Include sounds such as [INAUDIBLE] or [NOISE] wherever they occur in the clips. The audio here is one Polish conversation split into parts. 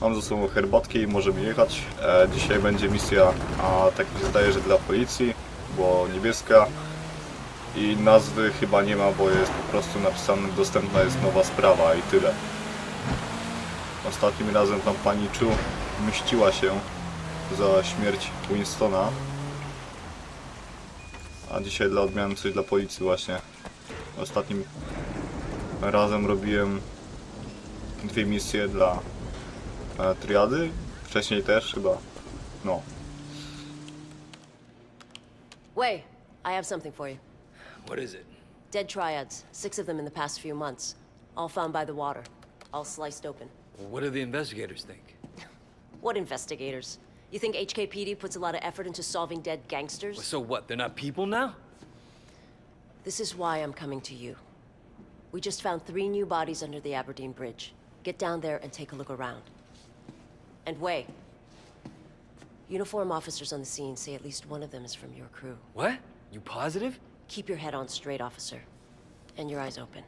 Mam ze sobą herbatkę i możemy jechać. E, dzisiaj będzie misja, a tak mi się zdaje, że dla policji, bo niebieska. I nazwy chyba nie ma, bo jest po prostu napisane dostępna jest nowa sprawa i tyle. Ostatnim razem tam pani Chu mściła się za śmierć Winstona. A dzisiaj dla odmiany coś dla policji właśnie. Ostatnim razem robiłem dwie misje dla e, triady. Wcześniej też chyba. No. Wei, I have something for you. What is it? Dead triads, six of them in the past few months. All found by the water. All sliced open. What do the investigators think? [LAUGHS] What investigators? You think HKPD puts a lot of effort into solving dead gangsters? So what? They're not people now? This is why I'm coming to you. We just found three new bodies under the Aberdeen Bridge. Get down there and take a look around. And Wei, uniform officers on the scene say at least one of them is from your crew. What? You positive? Keep your head on straight, officer. And your eyes open.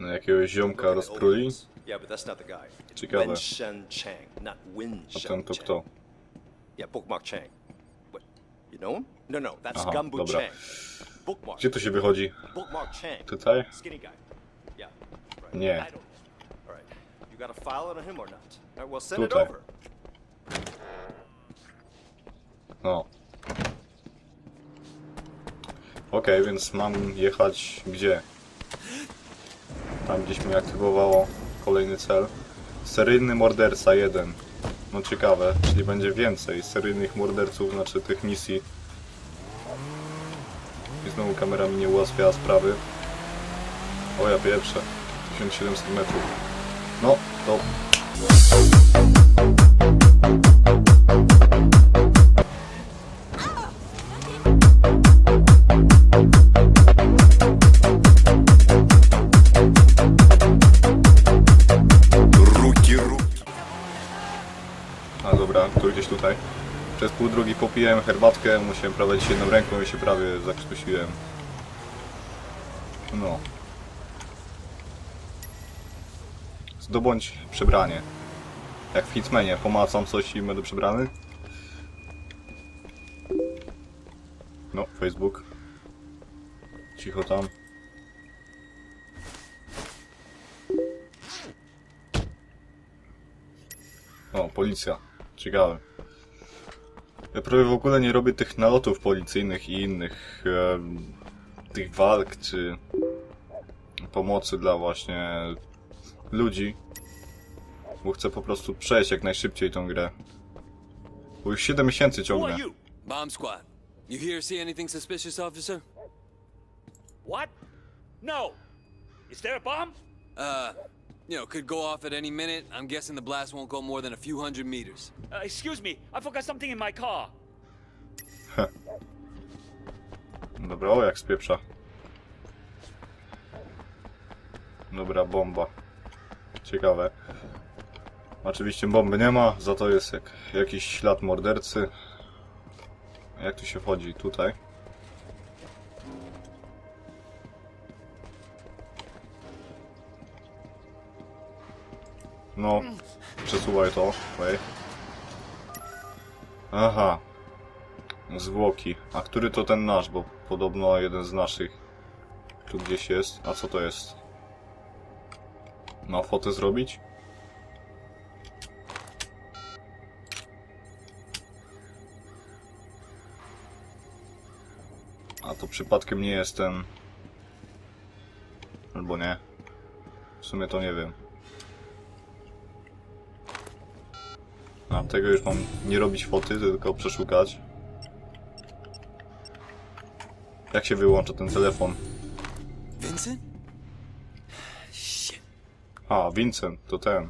No, jakiegoś ziomka rozpruli. Yeah, but that's not the guy. It's Ciekawe. Wen Shen Chang, not Win A Shen ten to Chang. kto? Yeah, Bookmark Chang. What? You know him? No, no, that's Aha, Gumbu dobra. Chang. Bookmark. Gdzie tu się wychodzi? Bookmark Chang. Tutaj? Skinny guy. Yeah. Nie. Tutaj. No. Okej, więc mam jechać gdzie? Tam gdzieś mi aktywowało kolejny cel. Seryjny morderca 1. No ciekawe, czyli będzie więcej seryjnych morderców, znaczy tych misji. I znowu kamera mi nie ułatwia sprawy. O ja pierwsze. 700 metrów. No, to... Ruki, ruki. A dobra, który gdzieś tutaj. Przez pół drogi popiłem herbatkę, musiałem prawie jedną ręką i się prawie zakrztusiłem. No. Zdobądź przebranie. Jak w Hitmanie, pomacam coś i będę przebrany. No, Facebook. Cicho tam. O, policja. Ciekawe. Ja prawie w ogóle nie robię tych nalotów policyjnych i innych e, tych walk czy pomocy dla właśnie ludzi. Bo chcę po prostu przejść jak najszybciej tą grę. Bo już 7 miesięcy Who ciągnę. are you? Bomb squad. You here see anything suspicious, officer? What? No. Is there a bomb? Uh, you know, could go off at any minute. I'm guessing the blast won't go more than a few hundred meters. Uh, excuse me, I forgot something in my car. Dobra, o jak spieprza. Dobra, bomba. Ciekawe. Oczywiście bomby nie ma, za to jest jak, jakiś ślad mordercy. Jak tu się wchodzi? Tutaj. No, przesuwaj to. Wej. Aha, Zwłoki. A który to ten nasz? Bo podobno jeden z naszych tu gdzieś jest. A co to jest? Ma fotę zrobić? A to przypadkiem nie jest ten... Albo nie. W sumie to nie wiem. A tego już mam nie robić foty, tylko przeszukać. Jak się wyłącza ten telefon? Vincent? A, Vincent, to ten.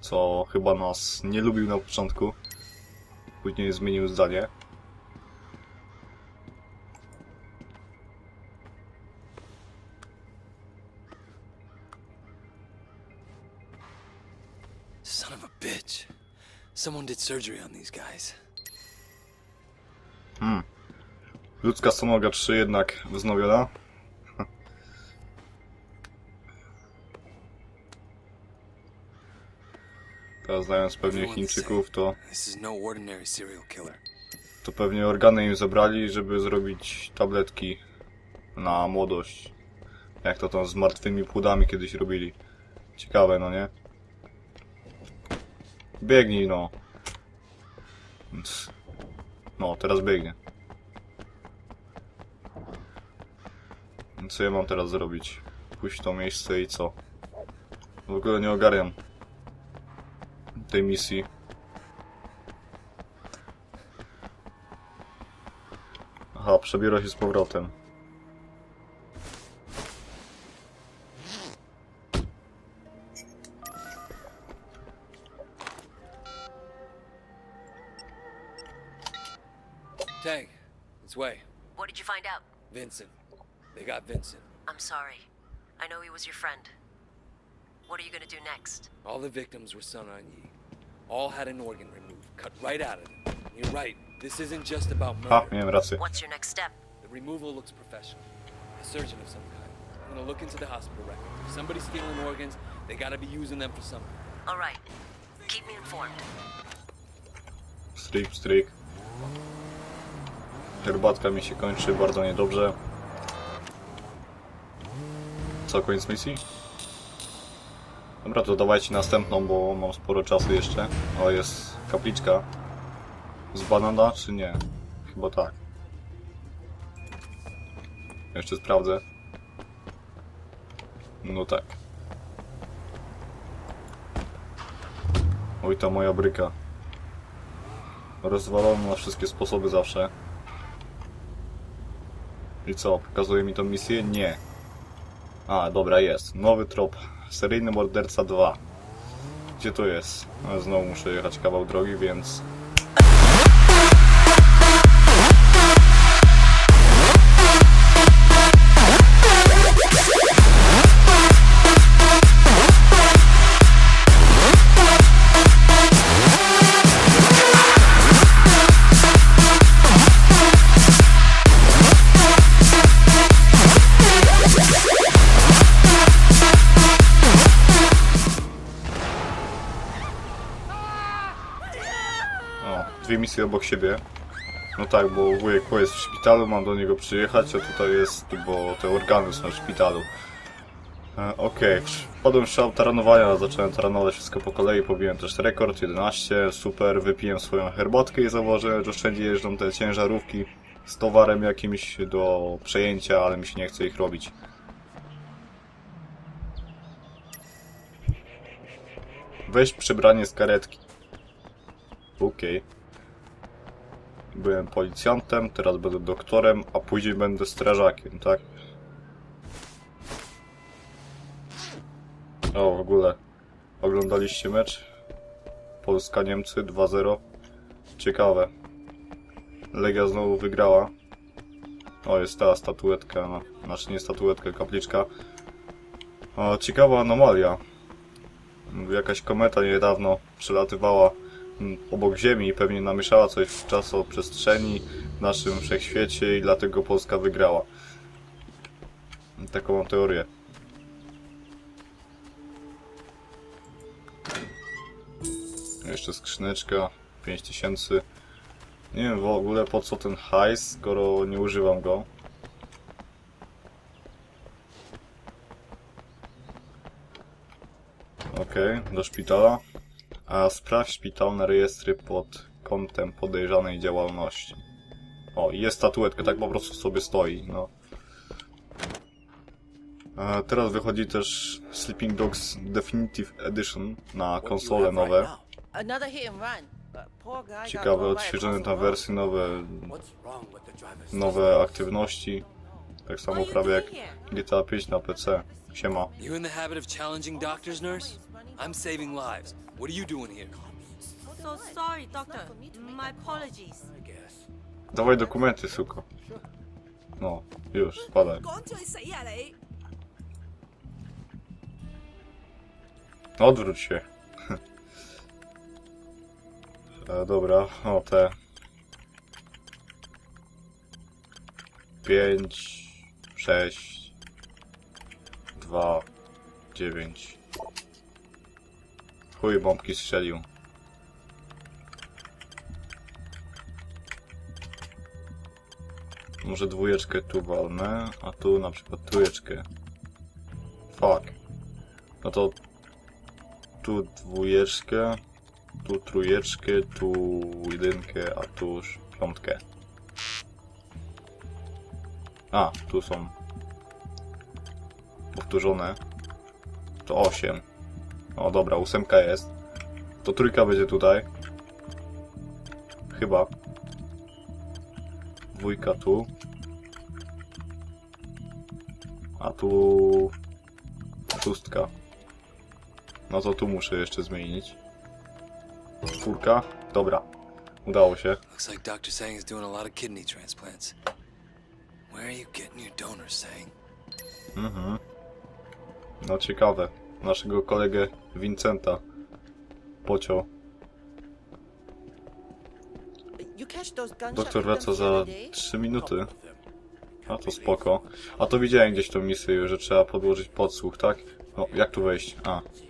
Co chyba nas nie lubił na początku. Później zmienił zdanie. Son of a bitch. Someone did surgery on these guys. Ludzka stonoga 3 jednak wznowiona. A znając pewnie Chińczyków, to, no to pewnie organy im zabrali, żeby zrobić tabletki na młodość. Jak to tam z martwymi płodami kiedyś robili. Ciekawe, no nie? Biegnij, no. No, teraz biegnie. Co ja mam teraz zrobić? Pójść w to miejsce i co? W ogóle nie ogarniam tej misji. Aha, przebiera się z powrotem. Tang, it's Way. What did you find out? Vincent. They got Vincent. I'm sorry. I know he was your friend. What are you gonna do next? All the victims were Sun On Yi. All had an organ removed, cut right out of them. You're right. This isn't just about murder. miałem. What's your next step? The removal looks professional. A surgeon of some kind. I'm gonna look into the hospital records. If somebody's stealing organs, they gotta be using them for something. All right. Keep me informed. Stryk, stryk. Herbatka mi się kończy bardzo niedobrze. Co, koniec misji? Dobra, to dawajcie następną, bo mam sporo czasu jeszcze. O, jest kapliczka. Z banana, czy nie? Chyba tak. Jeszcze sprawdzę. No tak. Oj, ta moja bryka. Rozwalony na wszystkie sposoby zawsze. I co, pokazuje mi tą misję? Nie. A, dobra, jest. Nowy trop. Seryjny morderca 2. Gdzie to jest? A, znowu muszę jechać kawał drogi, więc... Dwie misje obok siebie. No tak, bo wujek jest w szpitalu, mam do niego przyjechać, a tutaj jest, bo te organy są w szpitalu. E, Okej, wpadłem w szał taranowania, zacząłem taranować wszystko po kolei, pobiłem też rekord 11, super, wypiłem swoją herbatkę i zauważyłem, że wszędzie jeżdżą te ciężarówki z towarem jakimś do przejęcia, ale mi się nie chce ich robić. Weź przebranie z karetki. Okej. Byłem policjantem, teraz będę doktorem, a później będę strażakiem, tak? O, w ogóle. Oglądaliście mecz? Polska-Niemcy 2-0. Ciekawe. Legia znowu wygrała. O, jest ta statuetka, no. Znaczy nie statuetka, kapliczka. O, ciekawa anomalia. Jakaś kometa niedawno przelatywała obok Ziemi i pewnie namieszała coś w czasoprzestrzeni w naszym wszechświecie i dlatego Polska wygrała. Taką mam teorię. Jeszcze skrzyneczka, 5000. Nie wiem w ogóle po co ten hajs, skoro nie używam go. Okej, do szpitala. A sprawdź szpitalne rejestry pod kątem podejrzanej działalności. O, i jest statuetka, tak po prostu sobie stoi, no. A teraz wychodzi też Sleeping Dogs Definitive Edition na konsole nowe. Ciekawe, odświeżone tam wersje, nowe, nowe aktywności. Tak samo prawie jak GTA 5 na PC. Siema. You in the habit of challenging doctors, nurse? I'm saving lives. What are you doing here? So sorry, doctor. My apologies. Dawaj dokumenty, suko. No, już, spadaj. 赶住去死啊你！ Odwróć się. [LAUGHS] e, dobra, o te. 5, 6, 2, 9. Chuj bombki strzelił. Może dwójeczkę tu walnę, a tu na przykład trójeczkę. Fuck. No to tu dwójeczkę, tu trójeczkę, tu jedynkę, a tu piątkę. A, tu są powtórzone. To 8. O dobra, ósemka jest. To trójka będzie tutaj. Chyba. Dwójka tu. A tu... Szóstka. No to tu muszę jeszcze zmienić. Czwórka. Dobra. Udało się. Looks like Dr. Sang is doing a lot of kidney transplants. Where are you getting your donors, Sang? Mhm. No ciekawe. Naszego kolegę Vincenta pociął. Doktor wraca za 3 minuty. A to spoko. A to widziałem gdzieś tą misję, że trzeba podłożyć podsłuch, tak? No, jak tu wejść? A, expecting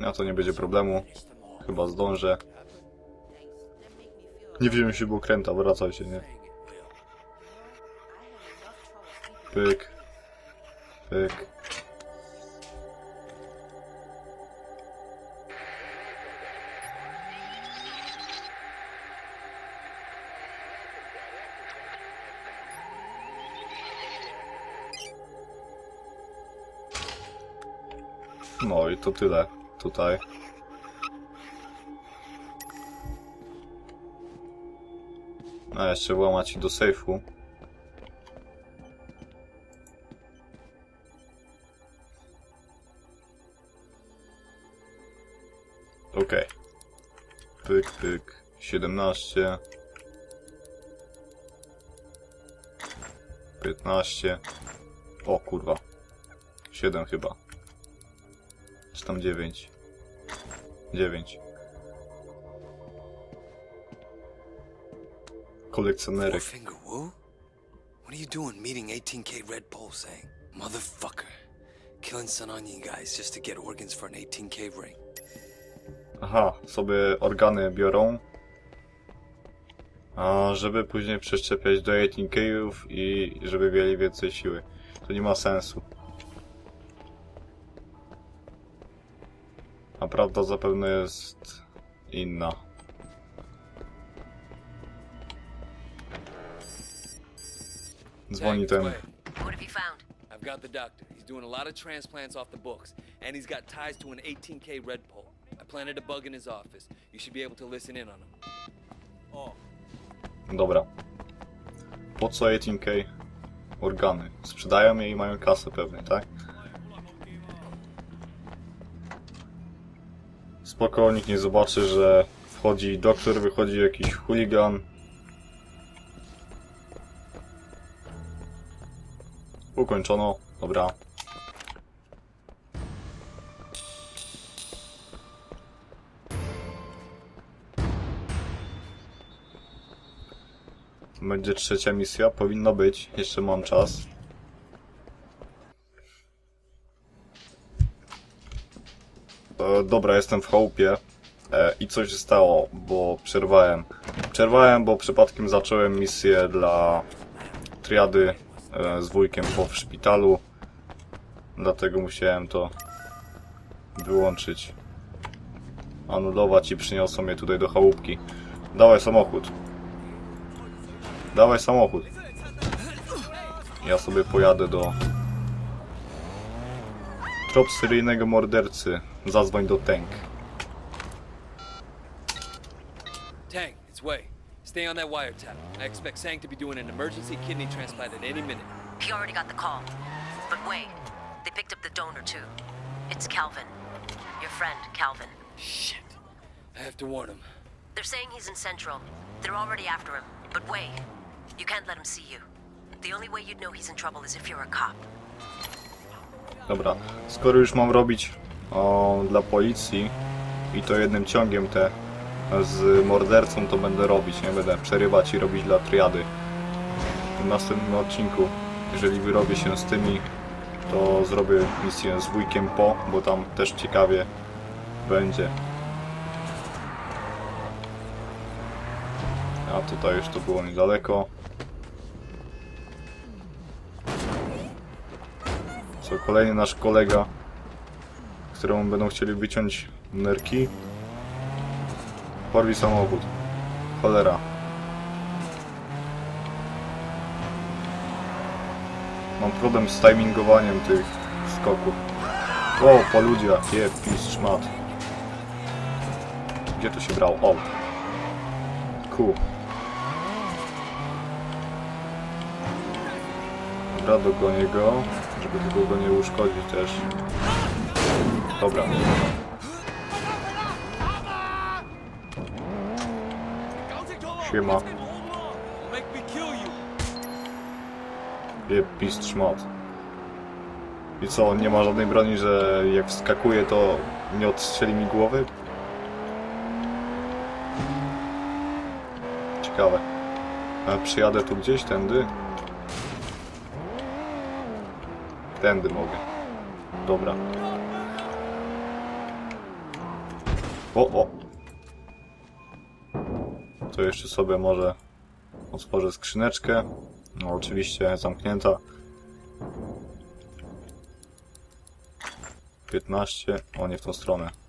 no to nie będzie problemu. Chyba zdążę. Nie wziąłem się okręta, wracaj się, nie? Pyk. Pyk. No i to tyle tutaj. A jeszcze włamać do sejfu. 17. 15. O kurwa. 7 chyba. Czy tam 9? 9. Kolekcjonerek. Finger? What are you doing meeting 18K Red Pole, Sang? Motherfucker. Killing Sun Onion guys just to get organs for an 18K ring. Aha, sobie organy biorą. A żeby później przeszczepiać do 18K'ów i żeby mieli więcej siły. To nie ma sensu. A prawda zapewne jest inna. Dzwoni ten. What have you found? I've got the doctor. He's doing a lot of transplants off the books, and he's got ties to an 18K Red Pole. I planted a bug in his office. You should be able to listen in on him. Dobra. Po co 18K? Organy. Sprzedają je i mają kasę pewnie, tak? Spoko, nikt nie zobaczy, że wchodzi doktor, wychodzi jakiś chuligan. Ukończono, dobra. Będzie trzecia misja, powinno być, jeszcze mam czas. E, dobra, jestem w chałupie e, i coś się stało, bo przerwałem. Przerwałem, bo przypadkiem zacząłem misję dla triady e, z wujkiem po w szpitalu. Dlatego musiałem to wyłączyć. Anulować i przyniosą mnie tutaj do chałupki. Dawaj samochód. Dawaj samochód. Ja sobie pojadę do... Trop seryjnego mordercy. Zadzwoń do tank. Tang, it's Wei. Stay on that wiretap. I expect Sang to be doing an emergency kidney transplant at any minute. He already got the call. But wait, they picked up the donor too. It's Calvin. Your friend, Calvin. Shit. I have to warn him. They're saying he's in Central. They're already after him. But wait, you can't let him see you. The only way you'd know he's in trouble is if you're a cop. Dobra, skoro już mam robić o, dla policji i to jednym ciągiem te z mordercą, to będę robić, nie będę przerywać i robić dla triady. W następnym odcinku jeżeli wyrobię się z tymi, to zrobię misję z wujkiem po, bo tam też ciekawie będzie. A tutaj już to było niedaleko. Co, kolejny nasz kolega, któremu będą chcieli wyciąć nerki. Porwi samochód. Cholera. Mam problem z timingowaniem tych skoków. O, po ludziach, je, pis, szmat. Gdzie tu się brał? O. Ku. Dobra, dogonię go, żeby tylko go nie uszkodzić też. Dobra. Siema. Make me kill you. Je pist szmat. I co, on nie ma żadnej broni, że jak wskakuje to nie odstrzeli mi głowy? Ciekawe. Przyjadę tu gdzieś, tędy? Tędy mogę. Dobra. O, o! To jeszcze sobie może otworzę skrzyneczkę. No oczywiście zamknięta. 15. O nie w tą stronę.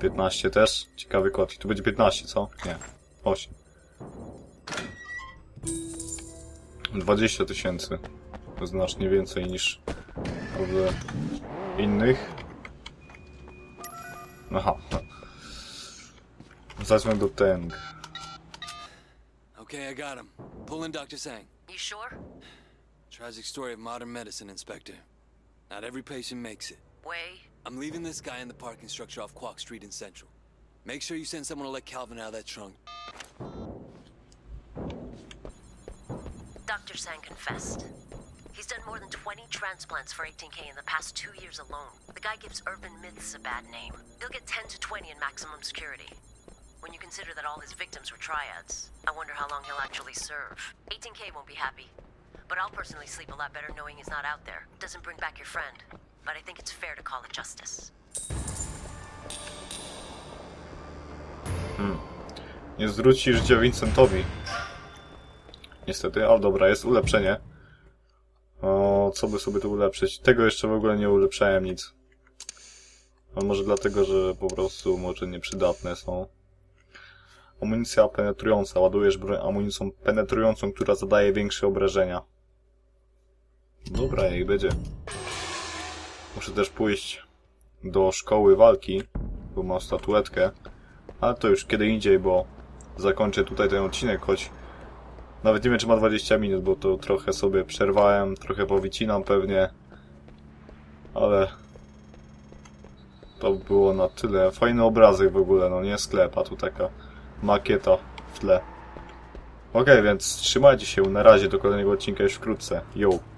Piętnaście też. Ciekawy kod. I tu będzie 15, co? Nie. 8. 20 tysięcy. To znacznie więcej niż w innych. Aha. Zacznę do Teng. Okay, I got him. Pull in Dr. Sang. You sure? Tragic story of modern medicine, Inspector. Not every patient makes it. Way. I'm leaving this guy in the parking structure off Quock Street in Central. Make sure you send someone to let Calvin out of that trunk. Dr. Sang confessed. He's done more than 20 transplants for 18K in the past two years alone. The guy gives urban myths a bad name. He'll get 10 to 20 in maximum security. When you consider that all his victims were triads, I wonder how long he'll actually serve. 18K won't be happy. But I'll personally sleep a lot better knowing he's not out there. Doesn't bring back your friend. But I think it's fair to call it justice. Nie zwróci życia Vincentowi. Niestety, ale dobra, jest ulepszenie. O, co by sobie tu ulepszyć? Tego jeszcze w ogóle nie ulepszałem nic. A może dlatego, że po prostu może nieprzydatne są. Amunicja penetrująca. Ładujesz broń amunicją penetrującą, która zadaje większe obrażenia. Dobra, niech będzie. Muszę też pójść do szkoły walki, bo mam statuetkę. Ale to już kiedy indziej, bo zakończę tutaj ten odcinek, choć nawet nie wiem, czy ma 20 minut, bo to trochę sobie przerwałem, trochę powycinam pewnie, ale to było na tyle. Fajny obrazek w ogóle, no nie sklep, a tu taka makieta w tle. Okej, więc trzymajcie się, na razie, do kolejnego odcinka już wkrótce. Yo!